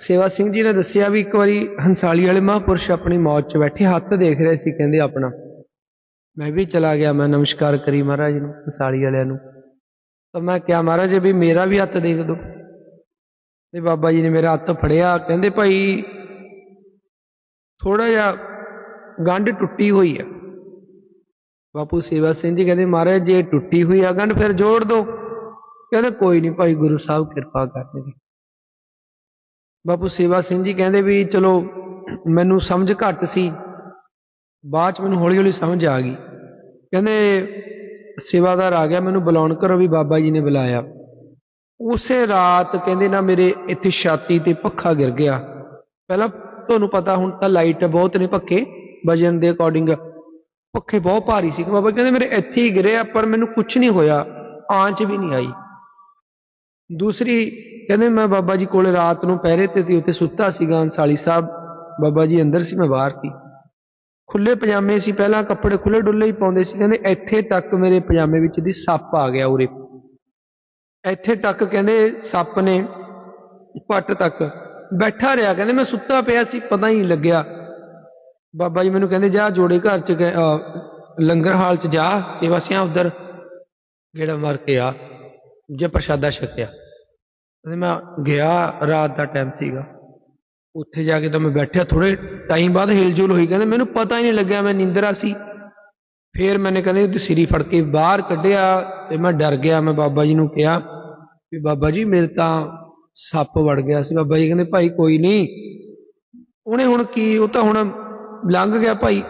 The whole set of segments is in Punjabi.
ਸੇਵਾ ਸਿੰਘ ਜੀ ਨੇ ਦੱਸਿਆ ਵੀ ਇੱਕ ਵਾਰੀ ਹੰਸਾਲੀ ਵਾਲੇ ਮਹਾਂਪੁਰਸ਼ ਆਪਣੀ ਮੌਤ 'ਚ ਬੈਠੇ ਹੱਥ ਦੇਖ ਰਹੇ ਸੀ, ਕਹਿੰਦੇ ਆਪਣਾ। ਮੈਂ ਵੀ ਚਲਾ ਗਿਆ, ਮੈਂ ਨਮਸਕਾਰ ਕਰੀ ਮਹਾਰਾਜ ਨੂੰ, ਹੰਸਾਲੀ ਵਾਲਿਆਂ ਨੂੰ। ਤਾਂ ਮੈਂ ਕਿਹਾ, ਮਹਾਰਾਜ ਵੀ ਮੇਰਾ ਵੀ ਹੱਥ ਦੇਖ ਦਿਓ ਤੇ ਬਾਬਾ ਜੀ ਨੇ ਮੇਰਾ ਹੱਥ ਫੜਿਆ, ਕਹਿੰਦੇ ਭਾਈ ਥੋੜਾ ਜਿਹਾ ਗੰਢ ਟੁੱਟੀ ਹੋਈ ਆ। ਬਾਪੂ ਸੇਵਾ ਸਿੰਘ ਜੀ ਕਹਿੰਦੇ, ਮਹਾਰਾਜ, ਜੇ ਟੁੱਟੀ ਹੋਈ ਆ ਗੰਢ, ਫਿਰ ਜੋੜ ਦਿਓ ਕਹਿੰਦੇ, ਕੋਈ ਨਹੀਂ ਭਾਈ, ਗੁਰੂ ਸਾਹਿਬ ਕਿਰਪਾ ਕਰਨਗੇ। ਬਾਪੂ ਸੇਵਾ ਸਿੰਘ ਜੀ ਕਹਿੰਦੇ ਵੀ ਚਲੋ ਮੈਨੂੰ ਸਮਝ ਘੱਟ ਸੀ। ਬਾਅਦ ਚ ਮੈਨੂੰ ਹੌਲੀ ਹੌਲੀ ਸਮਝ ਆ ਗਈ। ਕਹਿੰਦੇ ਸੇਵਾਦਾਰ ਆ ਗਿਆ, ਮੈਨੂੰ ਬੁਲਾਉਣ ਕਰੋ ਵੀ ਬਾਬਾ ਜੀ ਨੇ ਬੁਲਾਇਆ। ਉਸੇ ਰਾਤ ਕਹਿੰਦੇ ਨਾ ਮੇਰੇ ਇੱਥੇ ਛਾਤੀ ਤੇ ਪੱਖਾ ਗਿਰ ਗਿਆ। ਪਹਿਲਾਂ ਤੁਹਾਨੂੰ ਪਤਾ ਹੁਣ ਤਾਂ ਲਾਈਟ ਬਹੁਤ ਨੇ ਪੱਖੇ, ਵਜਨ ਦੇ ਅਕੋਰਡਿੰਗ ਪੱਖੇ ਬਹੁਤ ਭਾਰੀ ਸੀ। ਬਾਬਾ ਕਹਿੰਦੇ ਮੇਰੇ ਇੱਥੇ ਹੀ ਗਿਰਿਆ ਪਰ ਮੈਨੂੰ ਕੁਝ ਨਹੀਂ ਹੋਇਆ, ਆਂਚ ਵੀ ਨਹੀਂ ਆਈ। ਦੂਸਰੀ ਕਹਿੰਦੇ ਮੈਂ ਬਾਬਾ ਜੀ ਕੋਲੇ ਰਾਤ ਨੂੰ ਪਹਿਰੇ ਤੇ ਸੀ, ਉੱਥੇ ਸੁੱਤਾ ਸੀਗਾ, ਅੰਸਾਲੀ ਸਾਹਿਬ ਬਾਬਾ ਜੀ ਅੰਦਰ ਸੀ, ਮੈਂ ਬਾਹਰ ਸੀ। ਖੁੱਲੇ ਪਜਾਮੇ ਸੀ, ਪਹਿਲਾਂ ਕੱਪੜੇ ਖੁੱਲੇ ਡੁੱਲੇ ਹੀ ਪਾਉਂਦੇ ਸੀ, ਕਹਿੰਦੇ ਇੱਥੇ ਤੱਕ ਮੇਰੇ ਪਜਾਮੇ ਵਿੱਚ ਦੀ ਸੱਪ ਆ ਗਿਆ ਉਰੇ। ਇੱਥੇ ਤੱਕ ਕਹਿੰਦੇ ਸੱਪ ਨੇ ਪੱਟ ਤੱਕ ਬੈਠਾ ਰਿਹਾ, ਕਹਿੰਦੇ ਮੈਂ ਸੁੱਤਾ ਪਿਆ ਸੀ, ਪਤਾ ਹੀ ਨਹੀਂ ਲੱਗਿਆ। ਬਾਬਾ ਜੀ ਮੈਨੂੰ ਕਹਿੰਦੇ, ਜਾ ਜੋੜੇ ਘਰ ਚ ਲੰਗਰ ਹਾਲ ਚ ਜਾ ਸੇਵਾ ਸਿਆਂ ਉਧਰ ਗੇੜਾ ਮਾਰ ਕੇ ਆ, ਜੇ ਪ੍ਰਸ਼ਾਦਾ ਛਕਿਆ। ਕਹਿੰਦੇ ਮੈਂ ਗਿਆ ਰਾਤ ਦਾ ਟਾਈਮ ਸੀਗਾ। ਉੱਥੇ ਜਾ ਕੇ ਤਾਂ ਮੈਂ ਬੈਠਿਆ ਥੋੜੇ ਟਾਈਮ ਬਾਅਦ ਹਿਲਜੁਲ ਹੋਈ। ਕਹਿੰਦੇ ਮੈਨੂੰ ਪਤਾ ਹੀ ਨਹੀਂ ਲੱਗਿਆ, ਮੈਂ ਨਿੰਦਰਾ ਸੀ। ਫੇਰ ਮੈਨੇ ਕਹਿੰਦੇ ਤੇ ਸਿਰੀ ਫੜ ਕੇ ਬਾਹਰ ਕੱਢਿਆ ਤੇ ਮੈਂ ਡਰ ਗਿਆ। ਮੈਂ ਬਾਬਾ ਜੀ ਨੂੰ ਕਿਹਾ ਵੀ ਬਾਬਾ ਜੀ, ਮੇਰੇ ਤਾਂ ਸੱਪ ਵੜ ਗਿਆ ਸੀ। ਬਾਬਾ ਜੀ ਕਹਿੰਦੇ, ਭਾਈ ਕੋਈ ਨਹੀਂ। ਉਹਨੇ ਹੁਣ ਕੀ, ਉਹ ਤਾਂ ਹੁਣ ਲੰਘ ਗਿਆ ਭਾਈ।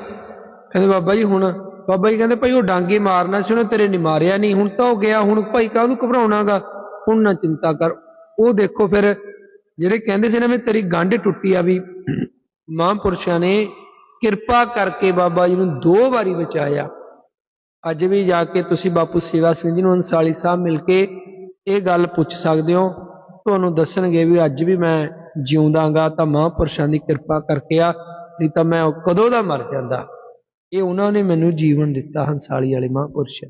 ਕਹਿੰਦੇ, ਬਾਬਾ ਜੀ, ਹੁਣ ਬਾਬਾ ਜੀ ਕਹਿੰਦੇ, ਭਾਈ ਉਹ ਡਾਂਗੇ ਮਾਰਨਾ ਸੀ, ਉਹਨੇ ਤੇਰੇ ਨਹੀਂ ਮਾਰਿਆ ਨਹੀਂ ਹੁਣ ਤਾਂ ਉਹ ਗਿਆ, ਹੁਣ ਭਾਈ ਕਾਹਨੂੰ ਘਬਰਾਉਣਾਗਾ? ਹੁਣ ਨਾ ਚਿੰਤਾ ਕਰ। ਉਹ ਦੇਖੋ ਫਿਰ ਜਿਹੜੇ ਕਹਿੰਦੇ ਸੀ ਨਾ ਵੀ ਤੇਰੀ ਗੰਢ ਟੁੱਟੀ ਆ ਵੀ ਮਹਾਂਪੁਰਸ਼ਾਂ ਨੇ ਕਿਰਪਾ ਕਰਕੇ ਬਾਬਾ ਜੀ ਨੂੰ ਦੋ ਵਾਰੀ ਬਚਾਇਆ। ਅੱਜ ਵੀ ਜਾ ਕੇ ਤੁਸੀਂ ਬਾਪੂ ਸੇਵਾ ਸਿੰਘ ਜੀ ਨੂੰ ਅੰਸਾਲੀ ਸਾਹਿਬ ਮਿਲ ਕੇ ਇਹ ਗੱਲ ਪੁੱਛ ਸਕਦੇ ਹੋ। ਤੁਹਾਨੂੰ ਦੱਸਣਗੇ ਵੀ ਅੱਜ ਵੀ ਮੈਂ ਜਿਉਂਦਾਗਾ ਤਾਂ ਮਹਾਂਪੁਰਸ਼ਾਂ ਦੀ ਕਿਰਪਾ ਕਰਕੇ ਆ, ਨਹੀਂ ਤਾਂ ਮੈਂ ਕਦੋਂ ਦਾ ਮਰ ਜਾਂਦਾ। ਇਹ ਉਹਨਾਂ ਨੇ ਮੈਨੂੰ ਜੀਵਨ ਦਿੱਤਾ ਹੰਸਾਲੀ ਵਾਲੇ ਮਹਾਂਪੁਰਸ਼।